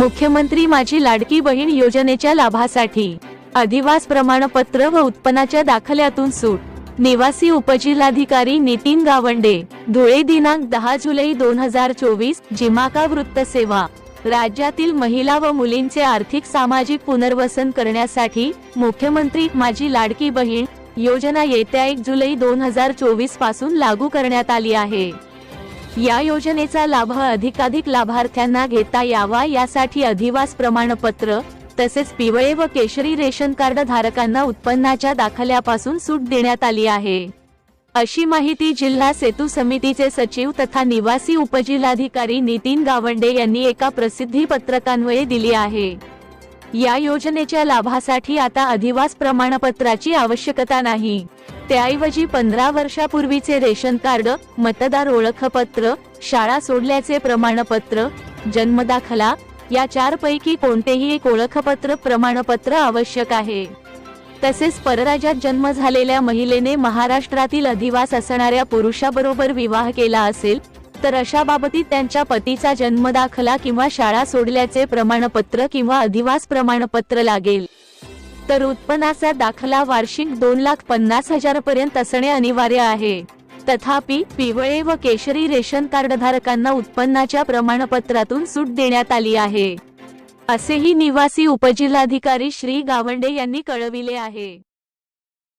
मुख्यमंत्री माझी लाडकी बहीण योजनेच्या लाभासाठी अधिवास प्रमाणपत्र व उत्पन्नाच्या दाखल्यातून सूट. निवासी उपजिल्हाधिकारी नितीन गावंडे. धुळे दिनांक दहा जुलै दोन हजार चोवीस जिमाका वृत्त सेवा. राज्यातील महिला व मुलींचे आर्थिक सामाजिक पुनर्वसन करण्यासाठी मुख्यमंत्री माझी लाडकी बहीण योजना येत्या एक जुलै दोन हजार चोवीसपासून लागू करण्यात आली आहे. या योजनेचा लाभ अधिकाधिक लाभार्थ्यांना घेता यावा यासाठी अधिवास प्रमाणपत्र तसेच पिवळे व केशरी रेशन कार्ड धारकांना उत्पन्नाच्या दाखल्यापासून सूट देण्यात आली आहे. अशी माहिती जिल्हा सेतू समितीचे सचिव तथा निवासी उपजिल्हाधिकारी नितीन गावंडे यांनी एका प्रसिद्धी पत्रकान्वये दिली आहे. या योजनेच्या लाभासाठी आता अधिवास प्रमाणपत्राची आवश्यकता नाही. त्याऐवजी पंधरा वर्षापूर्वीचे रेशन कार्ड मतदार ओळखपत्र शाळा सोडल्याचे प्रमाणपत्र जन्मदाखला या चार पैकी कोणतेही एक ओळखपत्र प्रमाणपत्र आवश्यक आहे. तसेच परराज्यात जन्म झालेल्या महिलेने महाराष्ट्रातील अधिवास असणाऱ्या पुरुषाबरोबर विवाह केला असेल तर अशा बाबतीत त्यांच्या पतीचा जन्मदाखला किंवा शाळा सोडल्याचे प्रमाणपत्र किंवा अधिवास प्रमाणपत्र लागेल. तर उत्पन्नाचा दाखला वार्षिक दोन लाख पन्नास हजार पर्यंत असणे अनिवार्य आहे. तथापि पिवळे व केशरी रेशन कार्ड धारकांना उत्पन्नाच्या प्रमाणपत्रातून सूट देण्यात आली आहे. असेही निवासी उपजिल्हाधिकारी श्री गावंडे यांनी कळविले आहे.